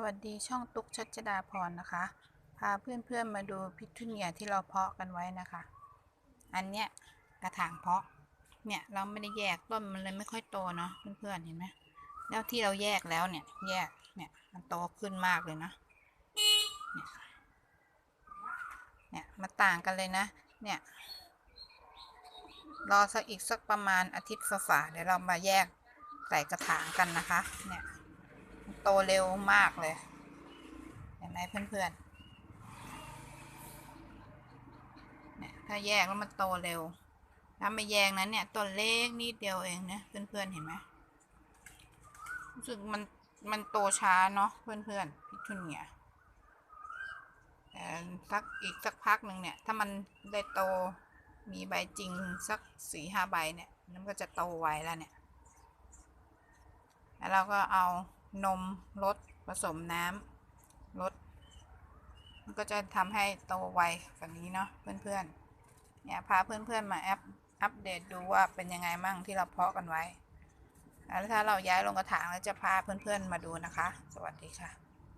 สวัสดีช่องตุ๊กชัชดาพรนะคะ พาเพื่อนๆมาดูพิทูเนียที่เราเพาะกันไว้นะคะ อันเนี้ยกระถางเพาะเนี่ยเราไม่ได้แยกต้นมันเลยไม่ค่อยโตเนาะเพื่อนๆเห็นไหมแล้วที่เราแยกแล้วเนี่ยแยกเนี่ยมันโตขึ้นมากเลยนะเนี่ยเนี่ยมันต่างกันเลยนะเนี่ยรอสักอีกสักประมาณอาทิตย์ฝ่าเดี๋ยวเรามาแยกใส่กระถางกันนะคะเนี่ย โตเร็วมากเลย เห็นไหมเพื่อนๆเนี่ยถ้าแยกแล้วมันโตเร็ว ถ้าไม่แยกนั้นเนี่ยต้นเล็กนิดเดียวเองนะเพื่อนๆเห็นไหมรู้สึกมันมันโตช้าเนาะเพื่อนๆพิทุนเนี่ยแต่สักอีกสักพักหนึ่งเนี่ย ถ้ามันได้โตมีใบจริงสักสี่ห้าใบเนี่ยมันก็จะโตไวแล้วเนี่ย แล้วเราก็เอา นมรดผสมน้ำรดมันก็จะทำให้โตไวกว่านี้เนาะเพื่อนๆเนี่ยพาเพื่อนๆมาแอปอัปเดตดูว่าเป็นยังไงมั่งที่เราเพาะกันไว้แล้วถ้าเราย้ายลงกระถางแล้วจะพาเพื่อนๆมาดูนะคะ สวัสดีค่ะ